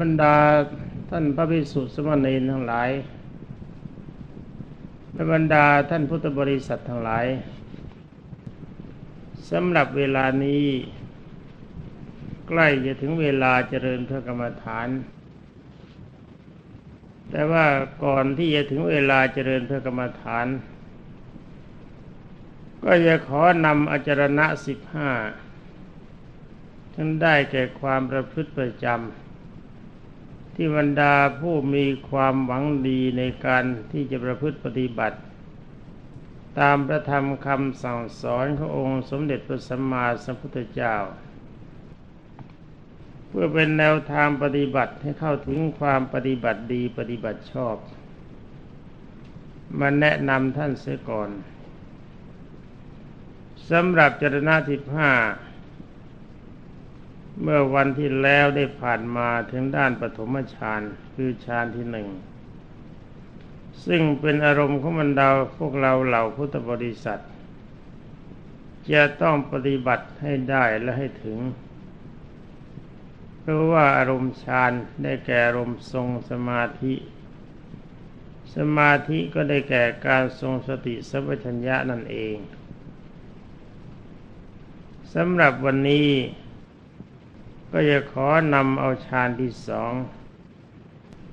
บรรดาท่านพระภิกษุสมณีทั้งหลายและบรรดาท่านพุทธบริษัททั้งหลายสำหรับเวลานี้ ใกล้จะถึงเวลาเจริญพระกรรมฐาน แต่ว่าก่อนที่จะถึงเวลาเจริญพระกรรมฐาน ก็จะขอนำอจารณะสิบห้าทั้งได้แก่ความประพฤติประจำ ที่บรรดาผู้มีความหวังดีในการที่จะประพฤติปฏิบัติ ตามพระธรรมคำสั่งสอนขององค์สมเด็จพระสัมมาสัมพุทธเจ้า เพื่อเป็นแนวทางปฏิบัติให้เข้าถึงความปฏิบัติดีปฏิบัติชอบมาแนะนำท่านเสียก่อนสำหรับจรณะสิบห้า เมื่อวันที่แล้วได้ผ่านมาถึงด้านปฐมฌานคือฌานที่หนึ่ง ซึ่งเป็นอารมณ์ของบรรดาพวกเราเหล่าพุทธบริษัท จะต้องปฏิบัติให้ได้และให้ถึง เพราะว่าอารมณ์ฌานได้แก่อารมณ์ทรงสมาธิ สมาธิก็ได้แก่การทรงสติสัพพัญญะนั่นเองสำหรับวันนี้ ก็จะขอนำเอาฌานที่สอง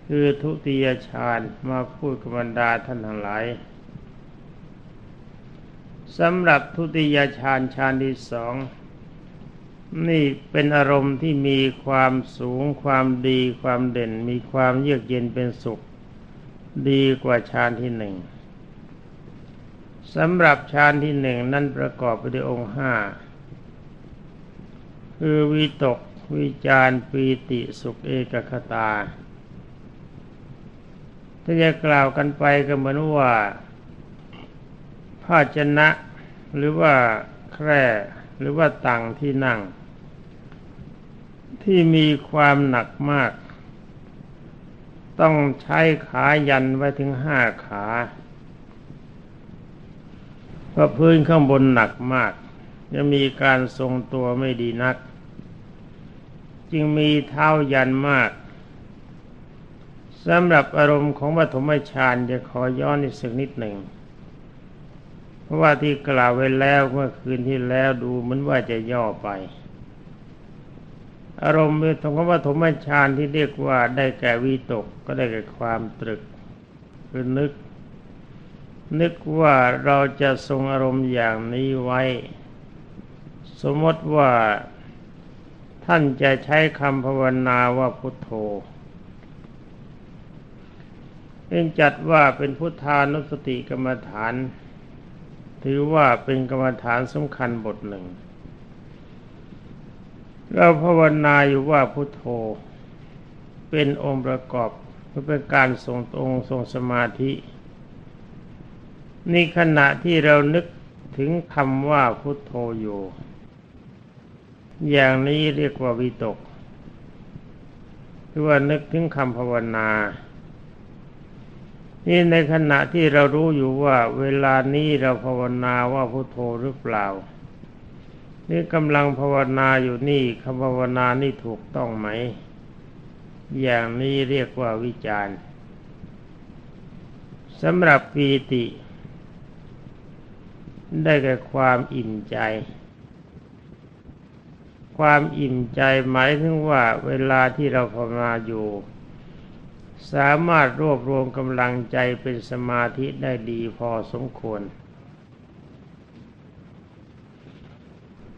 คือทุติยฌานมาพูดกับบรรดาท่านทั้งหลายสำหรับทุติยฌานฌานที่สองนี่เป็นอารมณ์ที่มีความสูงความดีความเด่น มีความเยือกเย็นเป็นสุข ดีกว่าฌานที่หนึ่งสำหรับฌานที่หนึ่งนั้นประกอบไปด้วยองค์ห้าคือวิตก วิจารปีติสุขเอกคตา ถ้าจะกล่าวกันไปก็เหมือนว่าภาชนะหรือว่าแคร่หรือว่าตังที่นั่ง ที่มีความหนักมาก ต้องใช้ขายันไว้ถึงห้าขาเพราะพื้นข้างบนหนักมาก จะมีการทรงตัวไม่ดีนัก จึงมีเท้ายันมากสำหรับอารมณ์ของปฐมฌานจะขอย้อนอีกสักนิดหนึ่ง เพราะว่าที่กล่าวไว้แล้วเมื่อคืนที่แล้วดูเหมือนว่าจะย่อไป อารมณ์ของปฐมฌานที่เรียกว่าได้แก่วิตกก็ได้แก่ความตรึกคือนึก นึกว่าเราจะทรงอารมณ์อย่างนี้ไว้ สมมติว่า ท่านจะใช้คำภาวนาว่าพุทโธเองจัดว่าเป็นพุทธานุสติกรรมฐาน ถือว่าเป็นกรรมฐานสำคัญบทหนึ่ง เราภาวนาอยู่ว่าพุทโธ เป็นองค์ประกอบเพื่อเป็นการทรงองค์ทรงสมาธินี่ขณะที่เรานึกถึงคำว่าพุทโธอยู่ อย่างนี้เรียกว่าวิตกคือว่านึกถึงคำภาวนา นี่ในขณะที่เรารู้อยู่ว่าเวลานี้เราภาวนาว่าพุโทโธหรือเปล่า นี่กำลังภาวนาอยู่นี่คำภาวนานี่ถูกต้องไหม อย่างนี้เรียกว่าวิจารณ์สำหรับปีติ ได้แก่ความอิ่มใจ ความอิ่มใจหมายถึงว่าเวลาที่เราภาวนาอยู่ สามารถรวบรวมกำลังใจเป็นสมาธิได้ดีพอสมควร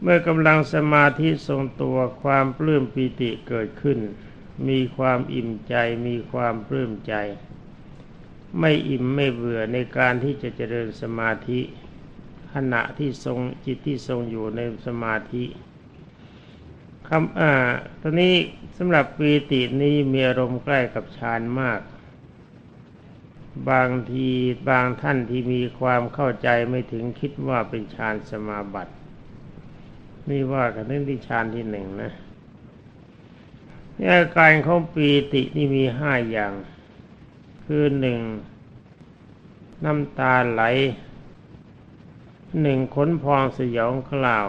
เมื่อกำลังสมาธิทรงตัวความปลื้มปีติเกิดขึ้น มีความอิ่มใจมีความปลื้มใจ ไม่อิ่มไม่เบื่อในการที่จะเจริญสมาธิขณะที่ทรงจิตที่ทรงอยู่ในสมาธิ คำอ่าตอนนี้สำหรับปีตินี้มีอารมณ์ใกล้กับฌานมาก บางทีบางท่านที่มีความเข้าใจไม่ถึงคิดว่าเป็นฌานสมาบัตินี่ว่ากันเรื่องที่ฌานที่หนึ่งนะนอาการของปีตินี่มีห้าอย่าง คือหนึ่งน้ำตาไหลหนึ่งขนพองสยองกล่าว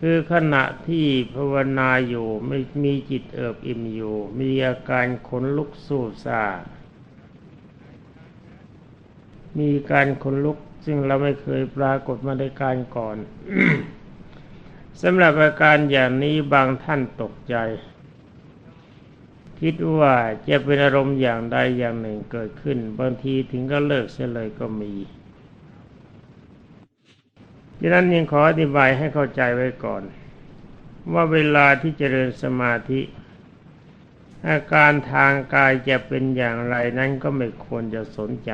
คือขณะที่ภาวนาอยู่ไม่มีจิตเอิบอิ่มอยู่ มีอาการขนลุกสู้ซามีการขนลุกซึ่งเราไม่เคยปรากฏมาในการก่อนสำหรับอาการอย่างนี้บางท่านตกใจ คิดว่าจะเป็นอารมณ์อย่างใดอย่างหนึ่งเกิดขึ้น บางทีถึงก็เลิกเสียเลยก็มี ดังนั้นยังขออธิบายให้เข้าใจไว้ก่อน ว่าเวลาที่เจริญสมาธิ อาการทางกายจะเป็นอย่างไรนั้นก็ไม่ควรจะสนใจ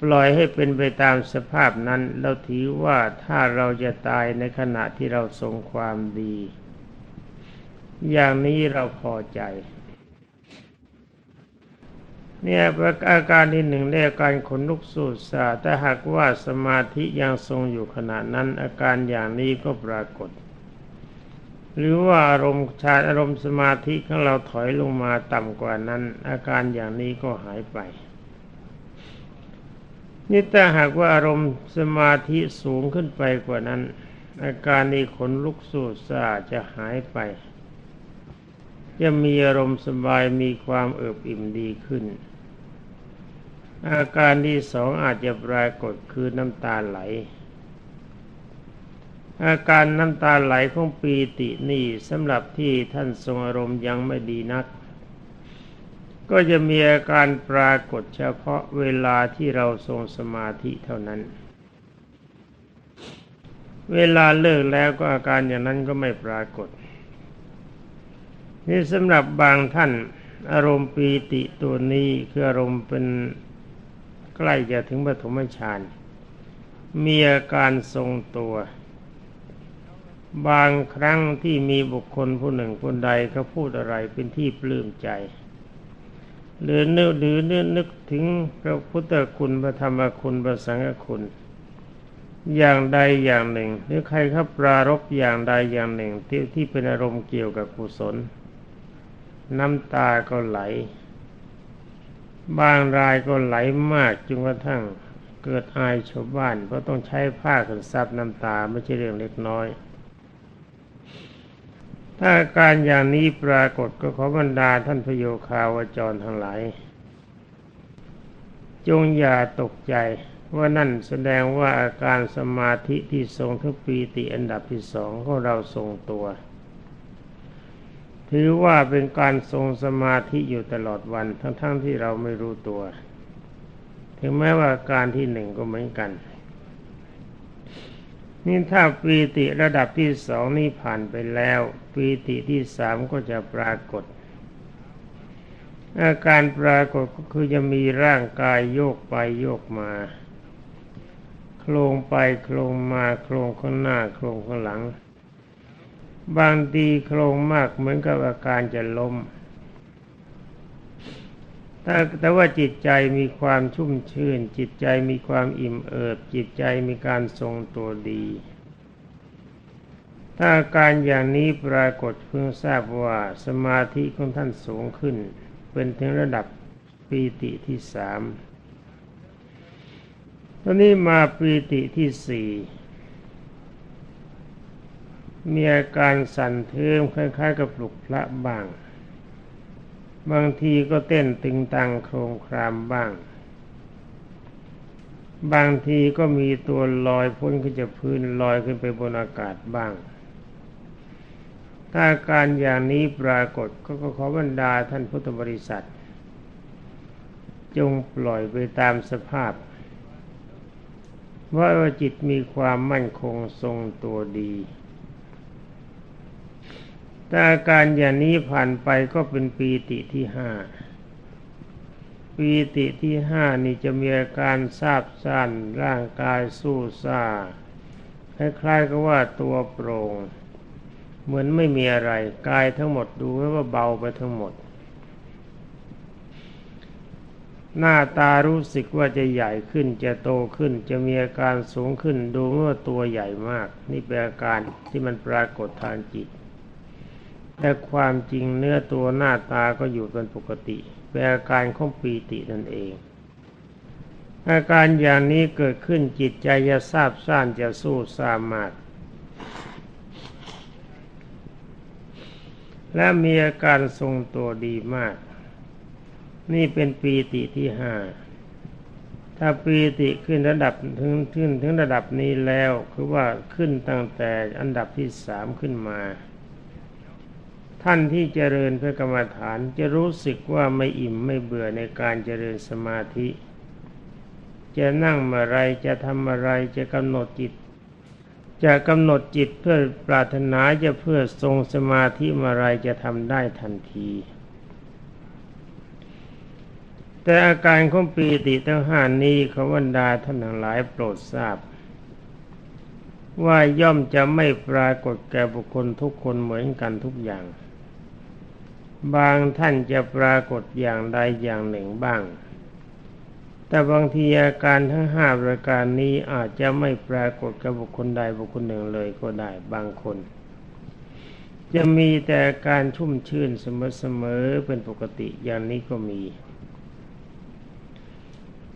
ปล่อยให้เป็นไปตามสภาพนั้นเราถือว่าถ้าเราจะตายในขณะที่เราทรงความดี อย่างนี้เราพอใจ เนี่ยอาการที่หนึ่งเรียกการขนลุกสูดสาแต่หากว่าสมาธิยังทรงอยู่ขณะนั้น อาการอย่างนี้ก็ปรากฏ หรือว่าอารมณ์ชาอารมณ์สมาธิของเราถอยลงมาต่ำกว่านั้น อาการอย่างนี้ก็หายไปนี่แต่หากว่าอารมณ์สมาธิสูงขึ้นไปกว่านั้น อาการนี้ขนลุกสูดสาจะหายไปจะมีอารมณ์สบายมีความเอิบอิ่มดีขึ้น อาการที่สองอาจจะปรากฏคือน้ำตาไหล อาการน้ำตาไหลของปีตินี่สำหรับที่ท่านทรงอารมณ์ยังไม่ดีนัก ก็จะมีอาการปรากฏเฉพาะเวลาที่เราทรงสมาธิเท่านั้น เวลาเลิกแล้วก็อาการอย่างนั้นก็ไม่ปรากฏ นี่สำหรับบางท่านอารมณ์ปีติตัวนี้คืออารมณ์เป็น ใกล้จะถึงปฐมฌานมีอาการทรงตัว บางครั้งที่มีบุคคลผู้หนึ่งคนใดเขาพูดอะไรเป็นที่ปลื้มใจ หรือนึกหรือนึกนึกถึงพระพุทธคุณพระธรรมคุณพระสังฆคุณ อย่างใดอย่างหนึ่ง หรือใครเขาปรารบอย่างใดอย่างหนึ่งที่ที่เป็นอารมณ์เกี่ยวกับกุศล น้ำตาก็ไหล บางรายก็ไหลมากจนกระทั่งเกิดอายชาวบ้าน เพราะต้องใช้ผ้าขันซับน้ำตาไม่ใช่เรื่องเล็กน้อย ถ้าการอย่างนี้ปรากฏก็ขอบรรดาท่านพโยคาวจรทั้งหลาย จงอย่าตกใจว่านั่นแสดงว่าอาการสมาธิที่ทรงทั้งปีติอันดับที่สองของเราทรงตัว ถือว่าเป็นการทรงสมาธิอยู่ตลอดวันทั้งๆทที่เราไม่รู้ตัว ถึงแม้ว่าการที่หนึ่งก็เหมือนกัน นี่ถ้าปีติระดับที่สองนี่ผ่านไปแล้ว ปีติที่สามก็จะปรากฏ อาการปรากฏก็คือจะมีร่างกายโยกไปโยกมาโคลงไปโคลงมาโคลงข้างหน้าโคลงข้างหลัง บางทีโครงมากเหมือนกับอาการจะล้มแต่แต่ว่าจิตใจมีความชุ่มชื่น จิตใจมีความอิ่มเอิบ จิตใจมีการทรงตัวดี ถ้าอาการอย่างนี้ปรากฏเพิ่งทราบว่าสมาธิของท่านสูงขึ้น เป็นถึงระดับปีติที่สามตอนนี้มาปีติที่สี่ มีอาการสั่นเทิมคล้ายๆ กับปลุกพระบ้าง บางทีก็เต้นตึงตังโครงครามบ้าง บางทีก็มีตัวลอยพ้นขึ้นจากพื้นลอยขึ้นไปบนอากาศบ้าง ถ้าการอย่างนี้ปรากฏก็ขอบรรดาท่านพุทธบริษัท จงปล่อยไปตามสภาพว่าจิตมีความมั่นคงทรงตัวดี แต่อาการอย่างนี้ผ่านไปก็เป็นปีติที่ห้าปีติที่ห้านี่จะมีอาการซาบซ่านร่างกายสู้ซาคล้ายๆกับว่าตัวโปร่งเหมือนไม่มีอะไร กายทั้งหมดดูว่าเบาไปทั้งหมด หน้าตารู้สึกว่าจะใหญ่ขึ้นจะโตขึ้น จะมีอาการสูงขึ้นดูว่าตัวใหญ่มาก นี่เป็นอาการที่มันปรากฏทางจิต แต่ความจริงเนื้อตัวหน้าตาก็อยู่เป็นปกติเป็นอาการของปีตินั่นเอง อาการอย่างนี้เกิดขึ้นจิตใจจะทราบซ่านจะสู้สามารถและมีอาการทรงตัวดีมาก นี่เป็นปีติที่ห้าถ้าปีติขึ้นระดับถึงขึ้นถึงระดับนี้แล้ว คือว่าขึ้นตั้งแต่อันดับที่สามขึ้นมา ท่านที่เจริญเพระกรรมฐานจะรู้สึกว่าไม่อิ่มไม่เบื่อในการเจริญสมาธิ จะนั่งเมื่อไรจะทำอะไรจะกำหนดจิต จะกำหนดจิตเพื่อปรารถนาจะเพื่อทรงสมาธิเมื่อไรจะทำได้ทันที แต่อาการของปีติทั้งห้านี้ขวันดาท่านทั้งหลายโปรดทราบ ว่าย่อมจะไม่ปรากฏแก่บุคคลทุกคนเหมือนกันทุกอย่าง บางท่านจะปรากฏอย่างใดอย่างหนึ่งบ้าง แต่บางทีอาการทั้งห้าประการนี้อาจจะไม่ปรากฏกับบุคคลใดบุคคลหนึ่งเลยก็ได้บางคน จะมีแต่การชุ่มชื่นเสมอๆเป็นปกติอย่างนี้ก็มี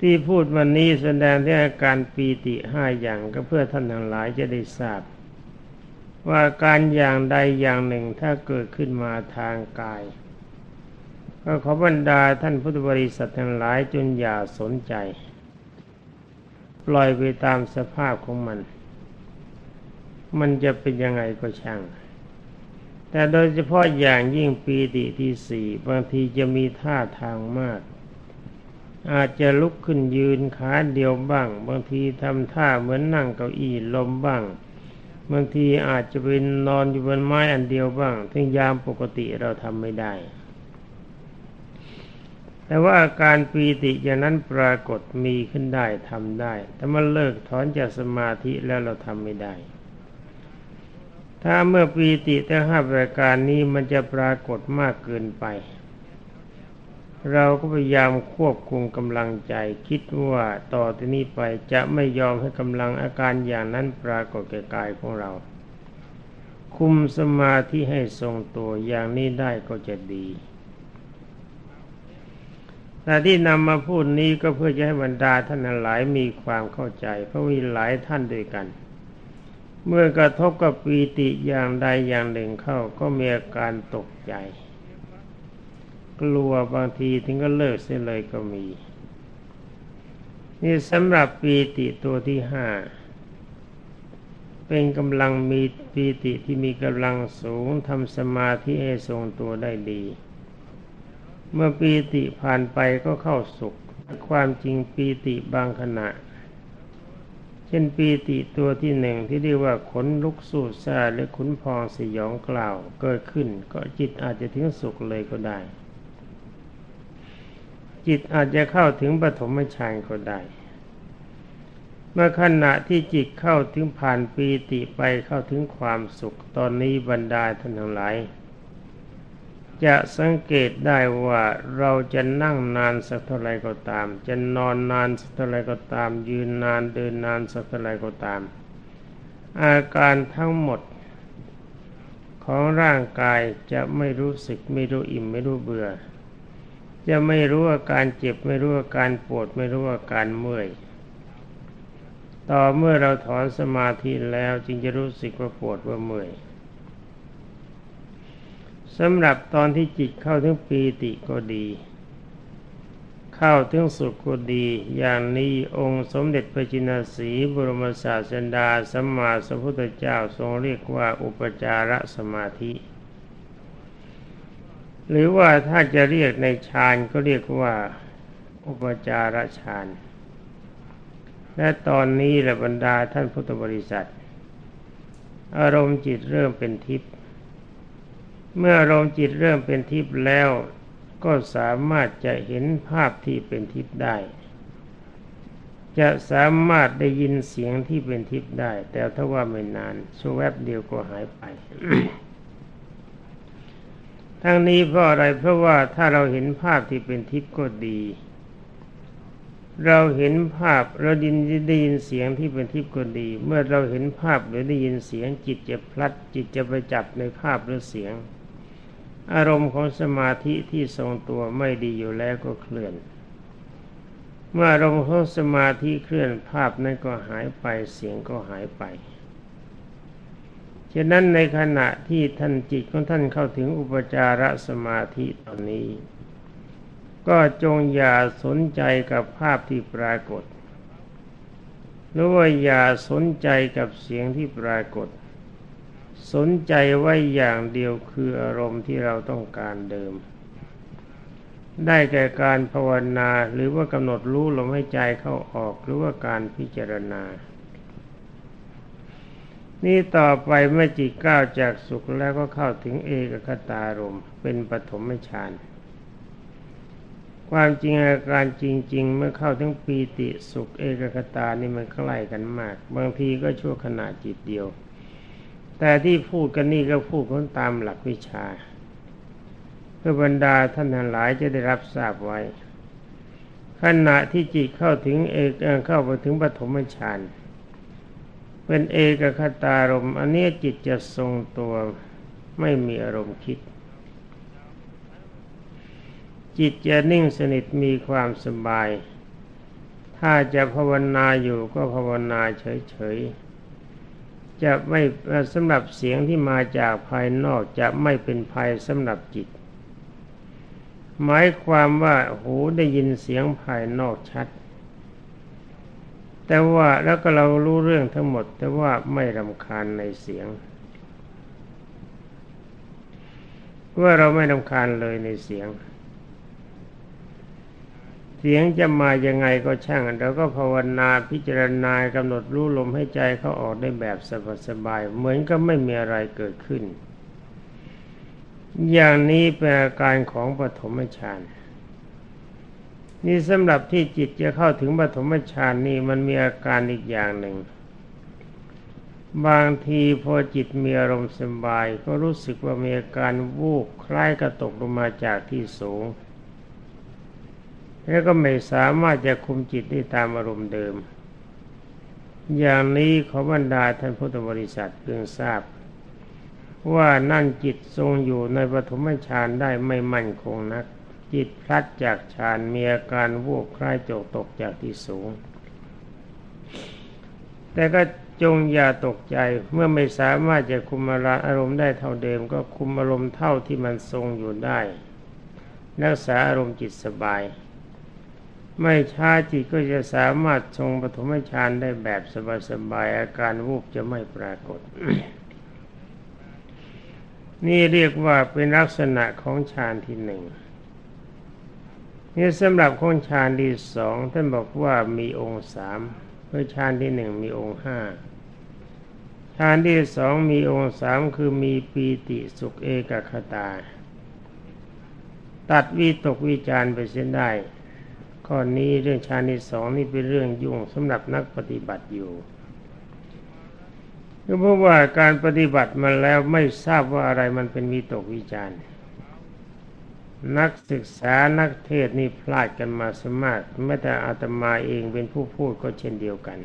ที่พูดวันนี้แสดงที่อาการปีติห้าอย่างก็เพื่อท่านทั้งหลายจะได้ทราบ ว่าการอย่างใดอย่างหนึ่งถ้าเกิดขึ้นมาทางกาย ก็ขอบรรดาท่านพุทธบริษัททั้งหลายจนอย่าสนใจ ปล่อยไปตามสภาพของมัน มันจะเป็นยังไงก็ช่าง แต่โดยเฉพาะอย่างยิ่งปีติที่สี่บางทีจะมีท่าทางมาก อาจจะลุกขึ้นยืนขาเดียวบ้าง บางทีทำท่าเหมือนนั่งเก้าอี้ลมบ้าง บางทีอาจจะเป็นนอนอยู่บนไม้อันเดียวบ้างถึงยามปกติเราทำไม่ได้ แต่ว่าอาการปีติอย่างนั้นปรากฏมีขึ้นได้ทำได้ แต่มันเลิกถอนจากสมาธิแล้วเราทำไม่ได้ ถ้าเมื่อปีติแต่ห้าประการนี้มันจะปรากฏมากเกินไป เราก็พยายามควบคุมกำลังใจ คิดว่าต่อที่นี้ไปจะไม่ยอมให้กำลังอาการอย่างนั้นปรากฏแก่กายของเรา คุมสมาธิให้ทรงตัวอย่างนี้ได้ก็จะดีแต่ที่นำมาพูดนี้ก็เพื่อจะให้บรรดาท่านหลายมีความเข้าใจ เพราะมีหลายท่านด้วยกัน เมื่อกระทบกับปีติอย่างใดอย่างหนึ่งเข้าก็มีอาการตกใจ กลัวบางทีถึงก็เลิกเสียเลยก็มี นี่สำหรับปีติตัวที่ห้าเป็นกำลังมีปีติที่มีกำลังสูงทำสมาธิให้ทรงตัวได้ดี เมื่อปีติผ่านไปก็เข้าสุข ความจริงปีติบางขณะ เช่นปีติตัวที่หนึ่งที่เรียกว่าขนลุกสูดซาหรือขุนพองสยองกล่าวเกิดขึ้นก็จิตอาจจะถึงสุขเลยก็ได้ จิตอาจจะเข้าถึงปฐมฌานก็ได้ เมื่อขณะที่จิตเข้าถึงผ่านปีติไปเข้าถึงความสุขตอนนี้บรรดาท่านทั้งหลาย จะสังเกตได้ว่าเราจะนั่งนานสักเท่าไรก็ตาม จะนอนนานสักเท่าไรก็ตาม ยืนนานเดินนานสักเท่าไรก็ตาม อาการทั้งหมดของร่างกายจะไม่รู้สึกไม่รู้อิ่มไม่รู้เบื่อ จะไม่รู้อาการเจ็บ ไม่รู้อาการปวด ไม่รู้อาการเมื่อย ต่อเมื่อเราถอนสมาธิแล้วจึงจะรู้สึกว่าปวดว่าเมื่อยสำหรับตอนที่จิตเข้าถึงปีติก็ดี เข้าถึงสุขก็ดี อย่างนี้องค์สมเด็จพระจินสีบรมศาสดาสัมมาสัมพุทธเจ้าทรงเรียกว่าอุปจารสมาธิ หรือว่าถ้าจะเรียกในฌานก็เรียกว่าอุปจารฌานและตอนนี้ละบรรดาท่านพุทธบริษัท อารมณ์จิตเริ่มเป็นทิพย์เมื่ออารมณ์จิตเริ่มเป็นทิพย์แล้วก็สามารถจะเห็นภาพที่เป็นทิพย์ได้ จะสามารถได้ยินเสียงที่เป็นทิพย์ได้ แต่ถ้าว่าไม่นานชั่วแวบเดียวก็หายไป ทั้งนี้เพราะอะไรเพราะว่าถ้าเราเห็นภาพที่เป็นทิพย์ก็ดี เราเห็นภาพเราดินได้ยินเสียงที่เป็นทิพย์ก็ดี เมื่อเราเห็นภาพหรือได้ยินเสียงจิตจะพลัดจิตจะไปจับในภาพหรือเสียง อารมณ์ของสมาธิที่ทรงตัวไม่ดีอยู่แล้วก็เคลื่อน เมื่ออารมณ์ของสมาธิเคลื่อนภาพนั้นก็หายไปเสียงก็หายไป ฉะนั้นในขณะที่ท่านจิตของท่านเข้าถึงอุปจารสมาธิตอนนี้ ก็จงอย่าสนใจกับภาพที่ปรากฏหรือว่าอย่าสนใจกับเสียงที่ปรากฏ สนใจไว้อย่างเดียวคืออารมณ์ที่เราต้องการเดิม ได้แก่การภาวนาหรือว่ากำหนดรู้ลมให้ใจเข้าออกหรือว่าการพิจารณา นี่ต่อไปเมื่อจิตก้าวจากสุขแล้วก็เข้าถึงเอกคตารมเป็นปฐมฌานความจริงอาการจริง ๆ เมื่อเข้าถึงปีติสุขเอกคตานี่มันใกล้กันมาก บางทีก็ชั่วขณะจิตเดียว แต่ที่พูดกันนี่ก็พูดคนตามหลักวิชา เพื่อบรรดาท่านทั้งหลายจะได้รับทราบไว้ ขณะที่จิตเข้าถึงเอกเข้าไปถึงปฐมฌานเเป็นเอกคตารมอันนี้จิตจะทรงตัวไม่มีอารมณ์คิด จิตจะนิ่งสนิทมีความสบาย ถ้าจะภาวนาอยู่ก็ภาวนาเฉยๆ จะไม่สำหรับเสียงที่มาจากภายนอกจะไม่เป็นภัยสำหรับจิต หมายความว่าหูได้ยินเสียงภายนอกชัด แต่ว่าแล้วก็เรารู้เรื่องทั้งหมด แต่ว่าไม่รำคาญในเสียง ว่าเราไม่รำคาญเลยในเสียง เสียงจะมายังไงก็ช่างเราก็ภาวนาพิจารณากำหนดรู้ลมให้ใจเขาออกได้แบบสบายๆเหมือนก็ไม่มีอะไรเกิดขึ้น อย่างนี้เป็นอาการของปฐมฌาน นี่สำหรับที่จิตจะเข้าถึงปฐมฌานนี่มันมีอาการอีกอย่างหนึ่ง บางทีพอจิตมีอารมณ์สบาย ก็รู้สึกว่ามีอาการวูบคล้ายกระตกลงมาจากที่สูง แล้วก็ไม่สามารถจะคุมจิตได้ตามอารมณ์เดิม อย่างนี้ขอบรรดาท่านพุทธบริษัทเพิ่งทราบ ว่านั่นจิตทรงอยู่ในปฐมฌานได้ไม่มั่นคงนัก จิตพลัดจากฌานมีอาการวูบคล้ายโจกตกจากที่สูง แต่ก็จงอย่าตกใจเมื่อไม่สามารถจะคุมอารมณ์ได้เท่าเดิม ก็คุมอารมณ์เท่าที่มันทรงอยู่ได้รักษาอารมณ์จิตสบาย ไม่ช้าจิตก็จะสามารถทรงปฐมฌานได้แบบสบายๆอาการวูบจะไม่ปรากฏ นี่เรียกว่าเป็นลักษณะของฌานที่หนึ่ง นี่สำหรับของฌานที่สองท่านบอกว่ามีองค์สามเพื่อฌานที่หนึ่งมีองค์ห้าฌานที่สองมีองค์สามคือมีปีติสุขเอกคตา ตัดวิตกวิจารไปเส้นได้ ข้อนี้เรื่องฌานที่สองนี่เป็นเรื่องยุ่งสำหรับนักปฏิบัติอยู่ก็เพราะว่าการปฏิบัติมาแล้วไม่ทราบว่าอะไรมันเป็นมีตกวิจารณ์ นักศึกษานักเทศนี่พลาดกันมาสมากแม้แต่อาตมาเองเป็นผู้พูดก็เช่นเดียวกัน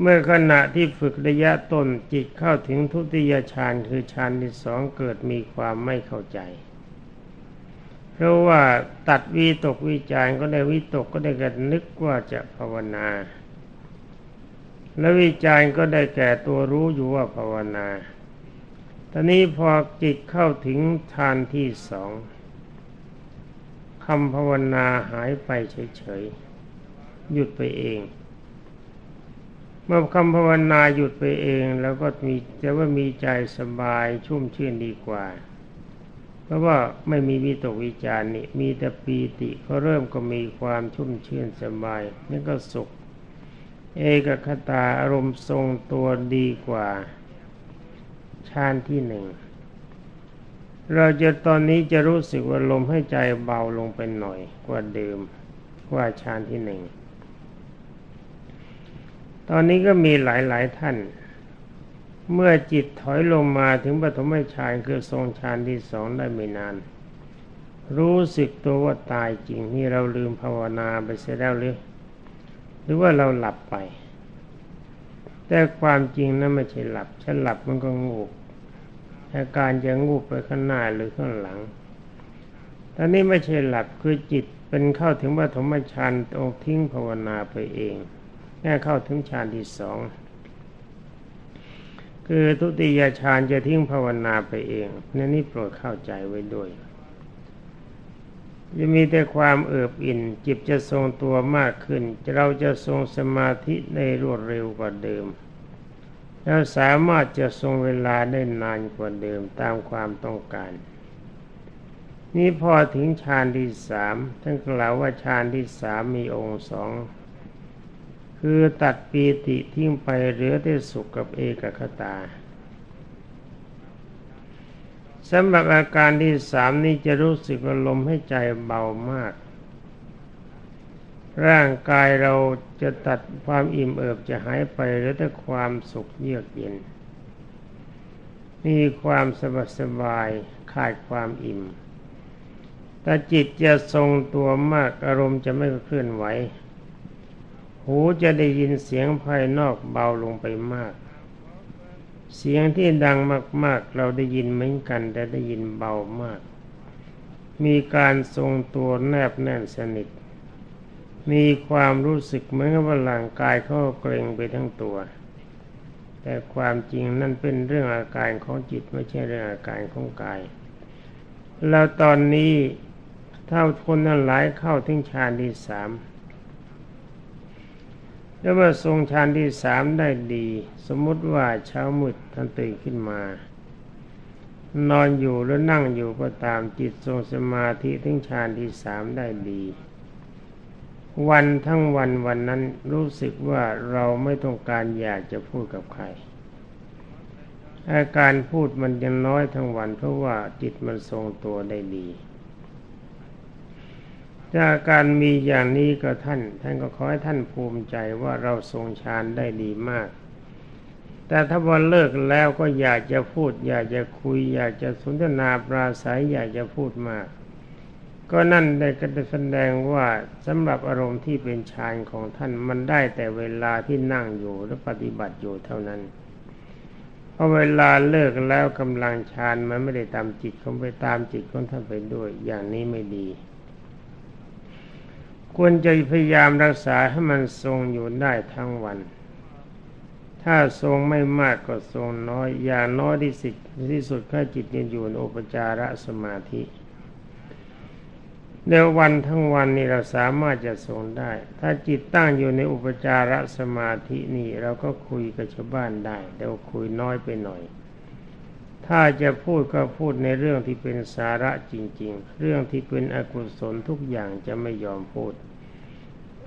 เมื่อขณะที่ฝึกระยะต้นจิตเข้าถึงทุติยฌานคือฌานที่สองเกิดมีความไม่เข้าใจ เพราะว่าตัดวิตกวิจารก็ได้วิตกก็ได้กันนึกว่าจะภาวนา และวิจารก็ได้แก่ตัวรู้อยู่ว่าภาวนา ตอนนี้พอจิตเข้าถึงฌานที่สองคำภาวนาหายไปเฉยๆ หยุดไปเอง เมื่อคำภาวนาหยุดไปเอง แล้วก็มีจะว่ามีใจสบายชุ่มชื่นดีกว่า เพราะว่าไม่มีวิตกวิจารนี่มีแต่ปีติเขาเริ่มก็มีความชุ่มชื่นสบายนี่ก็สุข เอกคตาอารมณ์ทรงตัวดีกว่า ฌานที่หนึ่งเราจะตอนนี้จะรู้สึกว่าลมให้ใจเบาลงไปหน่อยกว่าเดิมกว่าฌานที่หนึ่งตอนนี้ก็มีหลายๆท่าน เมื่อจิตถอยลงมาถึงปฐมฌานคือทรงฌานที่สองได้ไม่นาน รู้สึกตัวว่าตายจริงนี่เราลืมภาวนาไปเสียแล้วหรือหรือว่าเราหลับไป แต่ความจริงนั้นไม่ใช่หลับฉันหลับมันก็งู อาการจะงูบไปข้างหน้าหรือข้างหลังตอนนี้ไม่ใช่หลับคือจิตเป็นเข้าถึงปฐมฌานตรงทิ้งภาวนาไปเองแค่เข้าถึงฌานที่สองคือทุติยฌานจะทิ้งภาวนาไปเองนั่นนี่โปรดเข้าใจไว้ด้วยจะมีแต่ความเอิบอิ่นจิตจะทรงตัวมากขึ้น เราจะทรงสมาธิในรวดเร็วกว่าเดิม แล้วสามารถจะทรงเวลาได้นานกว่าเดิมตามความต้องการ นี่พอถึงฌานที่สามท่านกล่าวว่าฌานที่สามมีองค์สองคือตัดปีติทิ้งไปเหลือแต่สุขกับเอกคตาสำหรับอาการที่สามนี้จะรู้สึกว่าลมให้ใจเบามาก ร่างกายเราจะตัดความอิ่มเอิบจะหายไปหลือแต่ความสุขเยือกเย็น มีความสบายสบายขาดความอิ่มแต่จิตจะทรงตัวมากอารมณ์จะไม่เคลื่อนไหว หูจะได้ยินเสียงภายนอกเบาลงไปมาก เสียงที่ดังมาก ๆ เราได้ยินเหมือนกัน แต่ได้ยินเบามาก มีการทรงตัวแนบแน่นสนิท มีความรู้สึกเหมือนกับว่าร่างกายเขาเกร็งไปทั้งตัว แต่ความจริงนั่นเป็นเรื่องอาการของจิตไม่ใช่เรื่องอาการของกาย แล้วตอนนี้ถ้าคนนั้นหลายเข้าถึงฌานที่สามแล้วมื่อทรงฌานที่สามได้ดี สมมุติว่าเช้ามืดท่านตื่นขึ้นมา นอนอยู่หรือนั่งอยู่ก็ตามจิตทรงสมาธิถึงฌานที่สามได้ดี วันทั้งวันวันนั้นรู้สึกว่าเราไม่ต้องการอยากจะพูดกับใคร อาการพูดมันยังน้อยทั้งวันเพราะว่าจิตมันทรงตัวได้ดีถ้าการมีอย่างนี้ก็ท่าน ท่านก็ขอให้ท่านภูมิใจว่าเราทรงฌานได้ดีมาก แต่ถ้าวันเลิกแล้วก็อยากจะพูด อยากจะคุย อยากจะสนทนาปราศัยอยากจะพูดมาก ก็นั่นได้ก็แสดงว่าสำหรับอารมณ์ที่เป็นฌานของท่านมันได้แต่เวลาที่นั่งอยู่และปฏิบัติอยู่เท่านั้นพอเวลาเลิกแล้วกำลังฌานมันไม่ได้ตามจิตของไปตามจิตของท่านไปด้วยอย่างนี้ไม่ดี ควรจะพยายามรักษาให้มันทรงอยู่ได้ทั้งวัน ถ้าทรงไม่มากก็ทรงน้อย อย่างน้อยที่สุดที่สุดข้าจิตยังอยู่ในอุปจารสมาธิ ในวันทั้งวันนี้เราสามารถจะทรงได้ ถ้าจิตตั้งอยู่ในอุปจารสมาธินี่เราก็คุยกับชาวบ้านได้แต่ว่าคุยน้อยไปหน่อย ถ้าจะพูดก็พูดในเรื่องที่เป็นสาระจริง ๆ เรื่องที่เป็นอกุศลทุกอย่างจะไม่ยอมพูด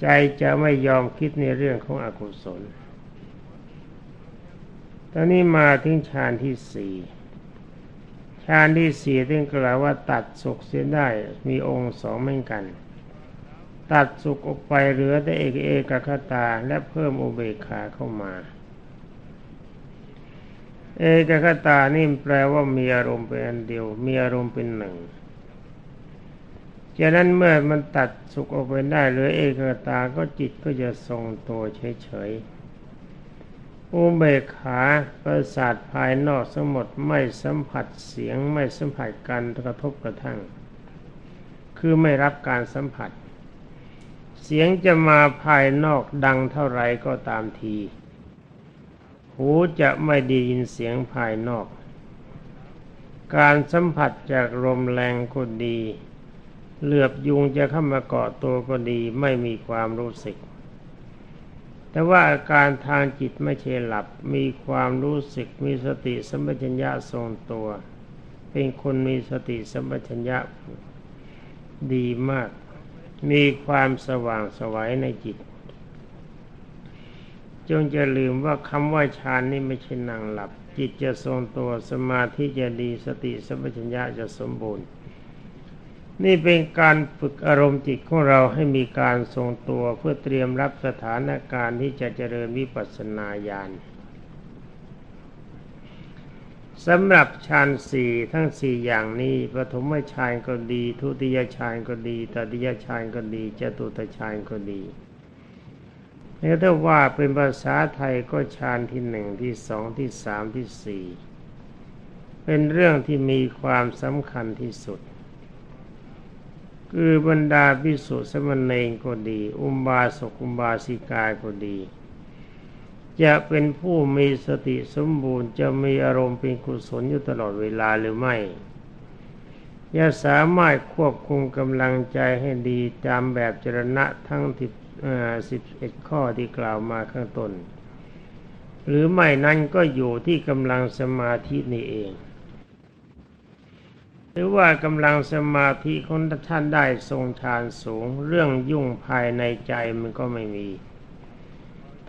ใจจะไม่ยอมคิดในเรื่องของอกุศลตอนนี้มาถึงฌานที่สี่ ฌานที่สี่ที่กล่าวว่าตัดสุขเสียได้มีองค์สองเหมือนกัน ตัดสุขออกไปเหลือแต่เอกเอกคตาและเพิ่มอุเบกขาเข้ามา เอกคตานี่แปลว่ามีอารมณ์เป็นอันเดียว มีอารมณ์เป็นหนึ่งจากนั้นเมื่อมันตัดสุขออกไปได้เหลือเอกตาก็จิตก็จะทรงตัวเฉยๆ อุเบกขาประสาทภายนอกสมดไม่สัมผัสเสียงไม่สัมผัสการกระทบกระทั่ง คือไม่รับการสัมผัส เสียงจะมาภายนอกดังเท่าไรก็ตามที หูจะไม่ได้ยินเสียงภายนอก การสัมผัสจากลมแรงก็ดี เหลือบยุงจะเข้ามาเกาะตัวก็ดีไม่มีความรู้สึก แต่ว่าอาการทางจิตไม่ใช่หลับ มีความรู้สึกมีสติสัมปชัญญะทรงตัว เป็นคนมีสติสัมปชัญญะดีมาก มีความสว่างสวัยในจิต จงจะลืมว่าคำว่าฌานนี่ไม่ใช่นั่งหลับ จิตจะทรงตัวสมาธิจะดีสติสัมปชัญญะจะสมบูรณ์ นี่เป็นการฝึกอารมณ์จิตของเราให้มีการทรงตัวเพื่อเตรียมรับสถานการณ์ที่จะเจริญวิปัสสนาญาณสำหรับฌานสี่ทั้งสี่อย่างนี้ปฐมฌานก็ดี ทุติยฌานก็ดีตติยฌานก็ดีจตุตฌานก็ดีแล้วถ้าว่าเป็นภาษาไทยก็ฌานที่หนึ่งที่สองที่สามที่สี่เป็นเรื่องที่มีความสำคัญที่สุด คือบรรดาพิสุสมณเณรก็ดี อุบาสกอุบาสิกาก็ดี จะเป็นผู้มีสติสมบูรณ์จะมีอารมณ์เป็นกุศลอยู่ตลอดเวลาหรือไม่จะสามารถควบคุมกำลังใจให้ดีตามแบบจรณะทั้งสิบเอ็ดข้อที่กล่าวมาข้างต้น หรือไม่นั้นก็อยู่ที่กำลังสมาธินี่เอง หรือว่ากำลังสมาธิของท่านได้ทรงฌานสูง เรื่องยุ่งภายในใจมันก็ไม่มี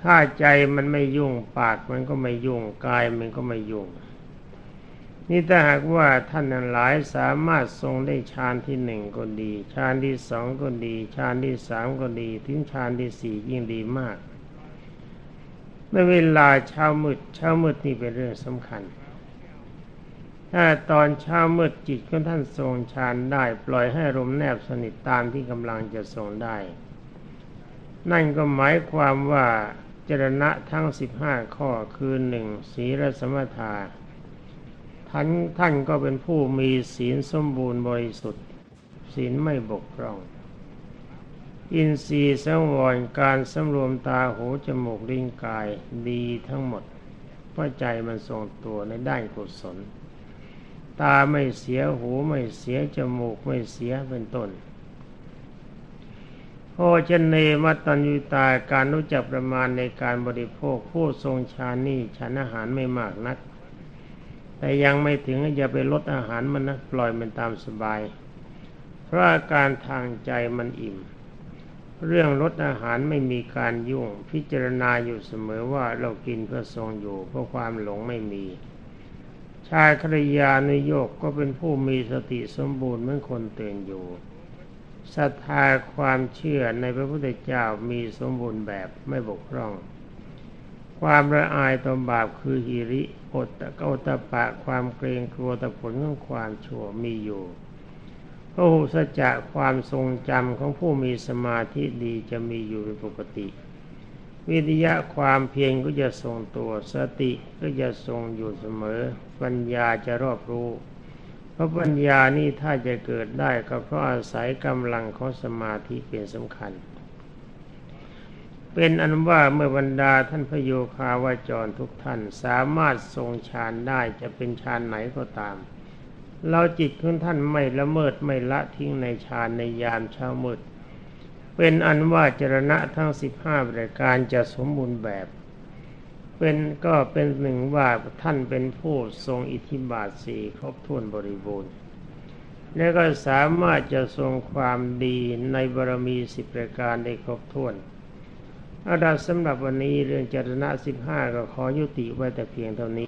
ถ้าใจมันไม่ยุ่งปากมันก็ไม่ยุ่งกายมันก็ไม่ยุ่ง นี่ถ้าหากว่าท่านนั้นหลายสามารถทรงได้ฌานที่หนึ่งก็ดีฌานที่สองก็ดีฌานที่สามก็ดีถึงฌานที่สี่ยิ่งดีมากในเวลาเช้ามืดเช้ามืดนี่เป็นเรื่องสำคัญ ถ้าตอนเช้ามืดจิตของท่านทรงฌานได้ ปล่อยให้ลมแนบสนิทตามที่กำลังจะทรงได้ นั่นก็หมายความว่าจรณะทั้งสิบห้าข้อคือหนึ่งศีลสมถาท่านท่านก็เป็นผู้มีศีลสมบูรณ์บริสุทธิ์ ศีลไม่บกพร่อง อินทรีย์สังวรการสำรวมตาหูจมูกลิ้นกายดีทั้งหมดเพราะใจมันทรงตัวในด้านกุศล ตาไม่เสียหูไม่เสียจมูกไม่เสียเป็นต้นโอชเนมัตตัญญุตาการรู้จักประมาณในการบริโภคผู้ทรงฌานนี่ฉันอาหารไม่มากนัก แต่ยังไม่ถึงอย่าไปลดอาหารมันนะปล่อยมันตามสบาย เพราะอาการทางใจมันอิ่ม เรื่องลดอาหารไม่มีการยุ่งพิจารณาอยู่เสมอว่าเรากินเพื่อทรงอยู่เพราะความหลงไม่มี ชายครยานุโยกก็เป็นผู้มีสติสมบูรณ์เหมือนคนเตือนอยู่ศรัทธาความเชื่อในพระพุทธเจ้ามีสมบูรณ์แบบไม่บกพร่อง ความละอายต่อบาปคือหิริอดตะกตะปะความเกรงกลัวต่อผลของความชั่วมีอยู่พระหุสจะความทรงจำของผู้มีสมาธิดีจะมีอยู่เป็นปกติ วิทยะความเพียรก็จะทรงตัวสติก็จะทรงอยู่เสมอ ปัญญาจะรอบรู้ เพราะปัญญานี่ถ้าจะเกิดได้ก็เพราะอาศัยกำลังของสมาธิเป็นสำคัญ เป็นอันว่าเมื่อบรรดาท่านพโยคาวาจรทุกท่านสามารถทรงฌานได้จะเป็นฌานไหนก็ตาม เราจิตของท่านไม่ละเมิดไม่ละทิ้งในฌานในยามเช้ามืดเป็นอันว่าจรณะทั้งสิบห้าประการจะสมบูรณ์แบบ เป็นก็เป็นหนึ่งว่าท่านเป็นผู้ทรงอิทธิบาทสี่ครบถ้วนบริบูรณ์ และก็สามารถจะทรงความดีในบารมีสิบประการได้ครบถ้วนเอาดาสำหรับวันนี้เรื่องจรณะสิบห้าก็ขอยุติไว้แต่เพียงเท่านี้